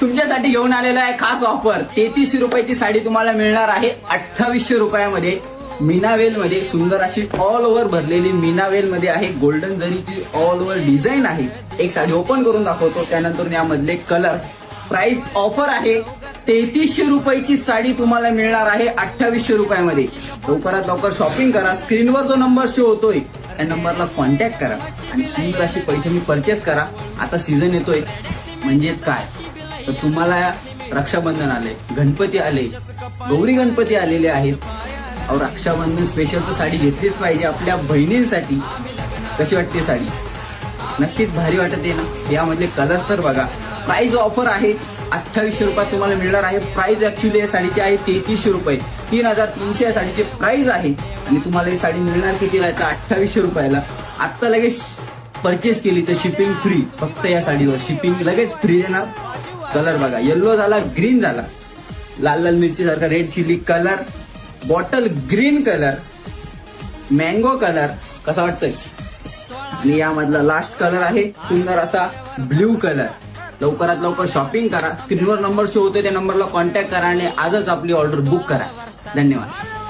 तुमच्यासाठी घेऊन आलेला आहे खास ऑफर तेहतीसशे रुपयाची साडी तुम्हाला मिळणार आहे अठ्ठावीसशे रुपयामध्ये. मीनावेल मध्ये सुंदर अशी ऑल ओव्हर भरलेली मीनावेल मध्ये आहे. गोल्डन जरीची ऑल ओव्हर डिझाईन आहे. एक साडी ओपन करून दाखवतो. त्यानंतर यामधले कलर प्राइस ऑफर आहे. तेहतीसशे रुपयाची साडी तुम्हाला मिळणार आहे अठ्ठावीसशे रुपयामध्ये. लवकरात लवकर शॉपिंग करा. स्क्रीनवर जो नंबर शो होतोय त्या नंबरला कॉन्टॅक्ट करा. आणि सुंदर अशी पैठणी परचेस करा. आता सीझन येतोय. म्हणजेच काय? तर तुम्हाला रक्षाबंधन आले गणपती आले. गौरी गणपती आलेले आहेत. अहो रक्षाबंधन स्पेशल तर साडी घेतलीच पाहिजे. आपल्या बहिणींसाठी. कशी वाटते साडी? नक्कीच भारी वाटते ना? यामधले कलर्स तर बघा. प्राईज ऑफर आहे. अठ्ठावीसशे रुपयात तुम्हाला मिळणार आहे. प्राइस ऍक्च्युली या साडीची आहे तेहतीसशे रुपये. तीन हजार तीनशे या साडीची प्राइस आहे. आणि तुम्हाला ही साडी मिळणार कितीला आहे? तर अठ्ठावीसशे रुपयाला. आत्ता लगेच परचेस केली तर शिपिंग फ्री फक्त या साडीवर शिपिंग लगेच फ्री देणार कलर बघा. येल्लो झाला ग्रीन झाला. लाल लाल मिरची सारखा red chilli colour bottle green colour mango colour कसा वाटतोय? आणि यामधला लास्ट कलर आहे. सुंदर असा ब्ल्यू कलर लवकरात लवकर शॉपिंग करा. स्क्रीनवर नंबर शो होते त्या नंबरला कॉन्टॅक्ट करा आणि आजच आपली ऑर्डर बुक करा. धन्यवाद.